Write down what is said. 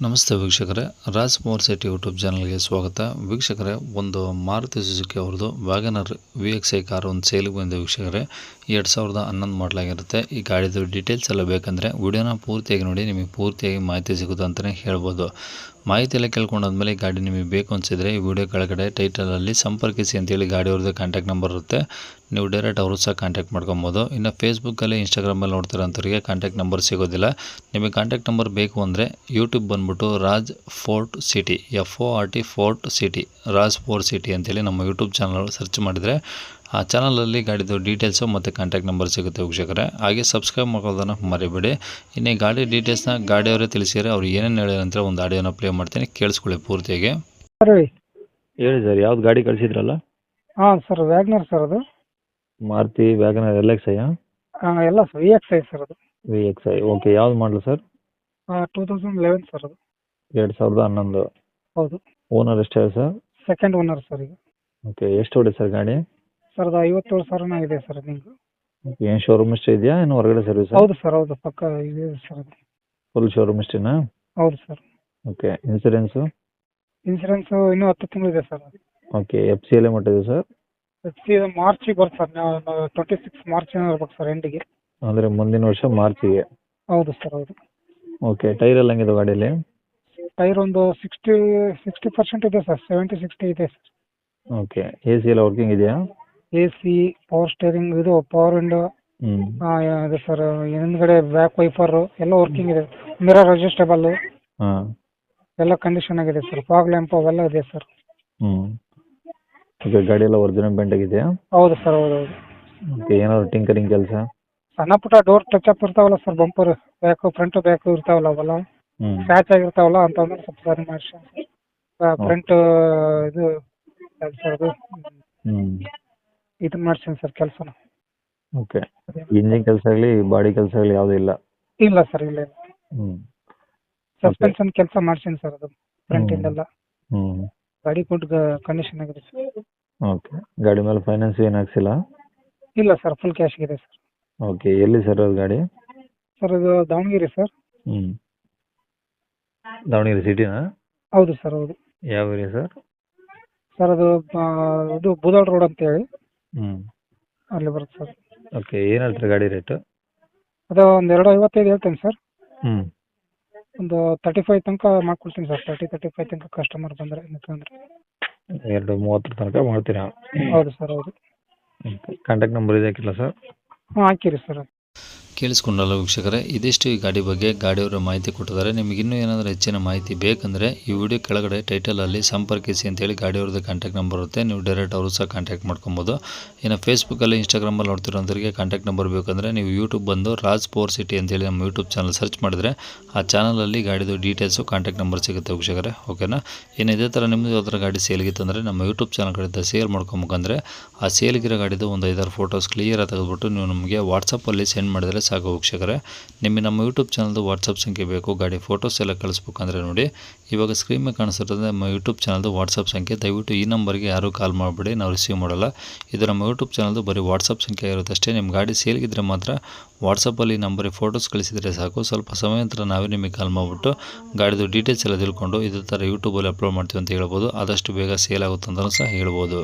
ನಮಸ್ತೆ ವೀಕ್ಷಕರೇ, Raj more city YouTube ಚಾನಲ್ಗೆ ಸ್ವಾಗತ. ವೀಕ್ಷಕರೇ, ಒಂದು ಮಾರುತಿ ಸುಜುಕಿ ಅವ್ರದ್ದು WagonR V X I car ಒಂದು ಸೇಲಿಗೆ ಬಂದಿದೆ ವೀಕ್ಷಕರೇ. ಎರಡು ಸಾವಿರದ ಹನ್ನೊಂದು ಮಾಡಲಾಗಿರುತ್ತೆ. ಈ ಗಾಡಿದು ಡೀಟೇಲ್ಸ್ ಎಲ್ಲ ಬೇಕಂದರೆ ವಿಡಿಯೋನ ಪೂರ್ತಿಯಾಗಿ ನೋಡಿ, ನಿಮಗೆ ಪೂರ್ತಿಯಾಗಿ ಮಾಹಿತಿ ಸಿಗುತ್ತೆ ಅಂತಲೇ ಹೇಳ್ಬೋದು. ಮಾಹಿತಿ ಎಲ್ಲ ಕೇಳ್ಕೊಂಡಾದ್ಮೇಲೆ ಗಾಡಿ ನಿಮಗೆ ಬೇಕು ಅನಿಸಿದರೆ ಈ ವಿಡಿಯೋ ಕೆಳಗಡೆ ಟೈಟಲಲ್ಲಿ ಸಂಪರ್ಕಿಸಿ ಅಂತೇಳಿ ಗಾಡಿ ಅವ್ರದ್ದು ಕಾಂಟ್ಯಾಕ್ಟ್ ನಂಬರ್ ಇರುತ್ತೆ. ನೀವು ಡೈರೆಕ್ಟ್ ಅವರು ಸಹ ಕಾಂಟ್ಯಾಕ್ಟ್ ಮಾಡ್ಕೊಬೋದು. ಇನ್ನು ಫೇಸ್ಬುಕ್ಕಲ್ಲಿ ಇನ್ಸ್ಟಾಗ್ರಾಮಲ್ಲಿ ನೋಡ್ತಿರೋಂಥವ್ರಿಗೆ ಕಾಂಟ್ಯಾಕ್ಟ್ ನಂಬರ್ ಸಿಗೋದಿಲ್ಲ. ನಿಮಗೆ ಕಾಂಟ್ಯಾಕ್ಟ್ ನಂಬರ್ ಬೇಕು ಅಂದರೆ ಯೂಟ್ಯೂಬ್ ಬಂದುಬಿಟ್ಟು Raj Fort City F O R T Fort City, Raj Fort City ಅಂತೇಳಿ ನಮ್ಮ ಯೂಟ್ಯೂಬ್ ಚಾನಲ್ ಸರ್ಚ್ ಮಾಡಿದರೆ ಆ ಚಾನಲಲ್ಲಿ ಗಾಡಿದು ಡೀಟೇಲ್ಸು ಮತ್ತು ಕಾಂಟ್ಯಾಕ್ಟ್ ನಂಬರ್ ಸಿಗುತ್ತೆ ವೀಕ್ಷಕರೇ. ಹಾಗೆ ಸಬ್ಸ್ಕ್ರೈಬ್ ಮಾಡೋದನ್ನು ಮರಿಬೇಡಿ. ಇನ್ನೇ ಗಾಡಿ ಡೀಟೇಲ್ಸ್ನ ಗಾಡಿಯವರೇ ತಿಳಿಸಿದರೆ ಅವ್ರು ಏನೇನು ಅಂತ ಒಂದು ಆಡಿಯೋನ ಪ್ಲೇ ಮಾಡ್ತೀನಿ. ಕೇಳಿಸ್ಕೊಳ್ಳಿ ಪೂರ್ತಿಯಾಗಿ. ಹೇಳಿ. ಸರ್ ಯಾವ್ದು ಗಾಡಿ ಕಳಿಸಿದ್ರಲ್ಲ? ಹಾಂ ಸರ್ ವ್ಯಾಗ್ನರ್ ಸರ್ ಅದು. Maruti WagonR L X I ಹಾಂ ಎಲ್ಲ sir V X I sir ಅದು. ವಿ ಎಕ್ಸ್ ಐ ಓಕೆ ಯಾವ್ದು ಮಾಡಲು sir? Two thousand eleven sir ಅದು. ಎರಡು ಸಾವಿರದ ಹನ್ನೊಂದು. ಹೌದು. ಓನರ್ ಎಷ್ಟೇ ಸರ್? ಸೆಕೆಂಡ್ ಓನರ್ ಸರ್ ಈಗ. ಓಕೆ ಎಷ್ಟು ಹೊಡೆ ಸರ್ ಗಾಡಿ? ಸರ್ ಅದು ಐವತ್ತೇಳು ಸಾವಿರನ ಇದೆ ಸರ್ ನಿಮ್ಗೆ. ಏನು ಶೋರೂಮ್ ಇಷ್ಟ ಇದೆಯಾ? ಏನು ಹೊರಗಡೆ ಸರ್ವಿಸ್ ಹೌದು ಸರ್ ಹೌದು ಪಕ್ಕ ಇದೆ ಸರ್ ಅದು. ಫುಲ್ ಶೋರೂಮ್ ಇಷ್ಟೇನಾ? ಹೌದು ಸರ್. ಓಕೆ ಇನ್ಸೂರೆನ್ಸ್ ಇನ್ಸೂರೆನ್ಸ್ ಇನ್ನೂ ಹತ್ತು ತಿಂಗಳಿದೆ sir okay F C L ಮಟ್ಟಿದೆ sir? ಸೀದಾ ಮಾರ್ಚಿಗೆ ಬರುತ್ತೆ ಸರ್ ನಾವು ಟ್ವೆಂಟಿ ಸಿಕ್ಸ್ ಮಾರ್ಚ್ ಇರ್ಬೇಕು ಸರ್ ಎಂಡಿಗೆ ಅಂದರೆ ಮುಂದಿನ ವರ್ಷ ಮಾರ್ಚಿಗೆ. ಹೌದು ಸರ್ ಹೌದು. ಓಕೆ ಟೈರ್ ಎಲ್ಲ ಹೆಂಗಿದೆ ಗಾಡೀಲಿ ಟೈರ್ ಒಂದು ಸಿಕ್ಸ್ಟಿ ಸಿಕ್ಸ್ಟಿ ಪರ್ಸೆಂಟ್ ಇದೆ ಸರ್ ಸೆವೆಂಟಿ ಸಿಕ್ಸ್ಟಿ ಇದೆ ಸರ್. ಓಕೆ ಎ ಸಿ ಎಲ್ಲ ವರ್ಕಿಂಗ್ ಇದೆಯಾ? ಎ ಸಿ ಪವರ್ ಸ್ಟೇರಿಂಗ್ ಇದು ಪವರ್ ವಿಂಡೋ ಹ್ಮ್. ಅದೇ ಸರ್ ಹಿಂದ್ಗಡೆ ಬ್ಯಾಕ್ ವೈಫರ್ ಎಲ್ಲ ವರ್ಕಿಂಗ್ ಇದೆ. ಮಿರರ್ ಅಡ್ಜಸ್ಟಬಲ್ ಹಾಂ. ಎಲ್ಲ ಕಂಡೀಷನ್ ಆಗಿದೆ ಸರ್ ಫಾಗ್ ಲ್ಯಾಂಪ್ ಅವೆಲ್ಲ ಇದೆ ಸರ್ ಹ್ಮ್. ಓಕೆ ಗಾಡಿ ಎಲ್ಲ ಒರಿಜಿನಲ್ ಪೇಂಟ್ ಆಗಿದೆಯಾ? ಹೌದು ಸರ್ ಹೌದು ಹೌದು. ಓಕೆ ಏನಾದ್ರು ಟಿಂಕರಿಂಗ್ ಕೆಲಸ? ಸಣ್ಣ ಪುಟ್ಟ ಡೋರ್ ಟಚ್ ಅಪ್ ಇರ್ತಾವಲ್ಲ sir bumper back front back ಇರ್ತಾವಲ್ಲ ಅವೆಲ್ಲ. ಹ್ಞೂ ಸ್ಕ್ರಾಚ್ ಆಗಿರ್ತಾವಲ್ಲ ಅಂತಂದ್ರೆ ಸ್ವಲ್ಪ ಸರಿ ಮಾಡಿಸಿ. ಫ್ರಂಟ್ ಇದು ಸರ್ ಅದು? ಹ್ಞೂ ಇದನ್ನ ಮಾಡ್ಸೀನಿ ಸರ್ ಕೆಲಸನ. ಓಕೆ. ಇಂಜಿನ್ ಕೆಲಸ ಆಗಲಿ ಬಾಡಿ ಕೆಲಸ ಆಗಲಿ ಯಾವುದೂ ಇಲ್ಲ? ಇಲ್ಲ ಸರ್ ಇಲ್ಲ ಇಲ್ಲ. ಹ್ಞೂ ಸಸ್ಪೆನ್ಷನ್ ಕೆಲಸ ಮಾಡ್ಸೀನಿ ಸರ್ ಅದು ಫ್ರಂಟಿಂದೆಲ್ಲ ಹ್ಞೂ ಗಾಡಿ ಗುಡ್ ಕಂಡೀಷನ್ ಆಗಿದೆ ಸರ್. ಓಕೆ. ಗಾಡಿ ಮೇಲೆ ಫೈನಾನ್ಸ್ ಏನು ಹಾಕ್ಸಿಲ್ಲ? ಇಲ್ಲ ಸರ್ ಫುಲ್ ಕ್ಯಾಶ್ ಇದೆ ಸರ್. ಓಕೆ. ಎಲ್ಲಿ ಸರ್ ಅದು ಗಾಡಿ? ಸರ್ ಅದು ದಾವಣಗೆರೆ ಸರ್. ಹ್ಞೂ ದಾವಣಗೆರೆ ಸಿಟಿನಾ? ಹೌದು ಸರ್ ಹೌದು. ಯಾವ ಏರಿಯಾ ಸರ್? ಸರ್ ಅದು ಆ, ಇದು ಬೂದಾಳ್ ರೋಡ್ ಅಂತೇಳಿ. ಹ್ಞೂ ಅಲ್ಲಿ ಬರುತ್ತೆ ಸರ್. ಓಕೆ ಏನು ಹೇಳ್ತೀರಿ ಗಾಡಿ ರೇಟು? ಅದು ಒಂದು ಎರಡು ಐವತ್ತೈದು ಹೇಳ್ತೇನೆ ಸರ್. ಹ್ಞೂ ಒಂದು ತರ್ಟಿ ಫೈವ್ ತನಕ ಮಾಡ್ಕೊಡ್ತೀನಿ ಸರ್. ತರ್ಟಿ ತರ್ಟಿ ಫೈವ್ ತನಕ ಕಸ್ಟಮರ್ ಬಂದರೆ ನಿಂತ್ಕೊಂಡ್ರೆ ಎರಡು ಮೂವತ್ತರ ತನಕ ಮಾಡ್ತೀರಾ? ಹೌದು ಸರ್ ಹೌದು. ಕಾಂಟ್ಯಾಕ್ಟ್ ನಂಬರ್ ಇದೆ ಹಾಕಿಲ್ಲ ಸರ್? ಹಾಂ ಹಾಕಿರಿ ಸರ್. ಕೇಳಿಸ್ಕೊಂಡಲ್ಲ ವೀಕ್ಷಕರೇ, ಇದಿಷ್ಟು ಈ ಗಾಡಿ ಬಗ್ಗೆ ಗಾಡಿಯವರ ಮಾಹಿತಿ ಕೊಟ್ಟಿದ್ದಾರೆ. ನಿಮಗೆ ಇನ್ನೂ ಏನಾದರೂ ಹೆಚ್ಚಿನ ಮಾಹಿತಿ ಬೇಕಂದರೆ ಈ ವಿಡಿಯೋ ಕೆಳಗಡೆ ಟೈಟಲಲ್ಲಿ ಸಂಪರ್ಕಿಸಿ ಅಂತೇಳಿ ಗಾಡಿಯವ್ರದ್ದು ಕಾಂಟ್ಯಾಕ್ಟ್ ನಂಬರ್ ಇರುತ್ತೆ. ನೀವು ಡೈರೆಕ್ಟ್ ಅವರು ಸಹ ಕಾಂಟ್ಯಾಕ್ಟ್ ಮಾಡ್ಕೊಬೋದು. ಇನ್ನು ಫೇಸ್ಬುಕ್ಕಲ್ಲಿ ಇನ್ಸ್ಟಾಗ್ರಾಮಲ್ಲಿ ನೋಡ್ತಿರೋಂಥವ್ರಿಗೆ ಕಾಂಟ್ಯಾಕ್ಟ್ ನಂಬರ್ ಬೇಕಂದರೆ ನೀವು ಯೂಟ್ಯೂಬ್ ಬಂದು ರಾಜ್ ಪೋರ್ ಸಿಟಿ ಅಂತೇಳಿ ನಮ್ಮ ಯೂಟ್ಯೂಬ್ ಚಾನಲ್ ಸರ್ಚ್ ಮಾಡಿದ್ರೆ ಆ ಚಾನಲಲ್ಲಿ ಗಾಡಿದು ಡೀಟೇಲ್ಸು ಕಾಂಟ್ಯಾಕ್ಟ್ ನಂಬರ್ ಸಿಗುತ್ತೆ ವೀಕ್ಷಕರೇ. ಓಕೆನಾ ಇನ್ನು ಇದೇ ಥರ ನಿಮ್ಮದು ಯಾವ್ದಾರ ಗಾಡಿ ಸೇಲ್ಗಿತ್ತಂದರೆ ನಮ್ಮ ಯೂಟ್ಯೂಬ್ ಚಾನಲ್ ಕಡೆಯಿಂದ ಸೇಲ್ ಮಾಡ್ಕೊಬೇಕಂದ್ರೆ ಆ ಸೇಲ್ಗಿರೋ ಗಾಡಿದು ಒಂದು ಐದಾರು ಫೋಟೋಸ್ ಕ್ಲಿಯರಾಗಿ ತೆಗೆದುಬಿಟ್ಟು ನೀವು ನಮಗೆ ವಾಟ್ಸಪ್ಪಲ್ಲಿ ಸೆಂಡ್ ಮಾಡಿದರೆ ಸಾಕು ವೀಕ್ಷಕರೇ, ನಿಮಗೆ ನಮ್ಮ ಯೂಟ್ಯೂಬ್ ಚಾನಲ್ದು ವಾಟ್ಸಪ್ ಸಂಖ್ಯೆ ಬೇಕು. ಗಾಡಿ ಫೋಟೋಸ್ ಎಲ್ಲ ಕಳಿಸ್ಬೇಕಂದ್ರೆ ನೋಡಿ. ಇವಾಗ ಸ್ಕ್ರೀನ್ ಮೇಲೆ ಕಾಣಿಸ್ತಿರ್ತದೆ ನಮ್ಮ ಯೂಟ್ಯೂಬ್ ಚಾನಲ್ದು ವಾಟ್ಸಪ್ ಸಂಖ್ಯೆ. ದಯವಿಟ್ಟು ಈ ನಂಬರ್ಗೆ ಯಾರೂ ಕಾಲ್ ಮಾಡಿಬಿಡಿ, ನಾವು ರಿಸೀವ್ ಮಾಡಲ್ಲ. ಇದು ನಮ್ಮ ಯೂಟ್ಯೂಬ್ ಚಾನಲ್ದು ಬರೀ ವಾಟ್ಸಪ್ ಸಂಖ್ಯೆ ಇರುತ್ತೆ ಅಷ್ಟೇ. ನಿಮ್ಮ ಗಾಡಿ ಸೇಲ್ಗಿದ್ರೆ ಮಾತ್ರ ವಾಟ್ಸಪ್ಪಲ್ಲಿ ನಂಬರಿಗೆ ಫೋಟೋಸ್ ಕಳಿಸಿದರೆ ಸಾಕು. ಸ್ವಲ್ಪ ಸಮಯ ನಂತರ ನಾವೇ ನಿಮಗೆ ಕಾಲ್ ಮಾಡಿಬಿಟ್ಟು ಗಾಡಿದು ಡೀಟೇಲ್ಸ್ ಎಲ್ಲ ತಿಳ್ಕೊಂಡು ಇದೇ ಥರ ಯೂಟ್ಯೂಬಲ್ಲಿ ಅಪ್ಲೋಡ್ ಮಾಡ್ತೀವಿ ಅಂತ ಹೇಳ್ಬೋದು. ಆದಷ್ಟು ಬೇಗ ಸೇಲ್ ಆಗುತ್ತೆ ಅಂತಲೂ ಸಹ ಹೇಳ್ಬೋದು.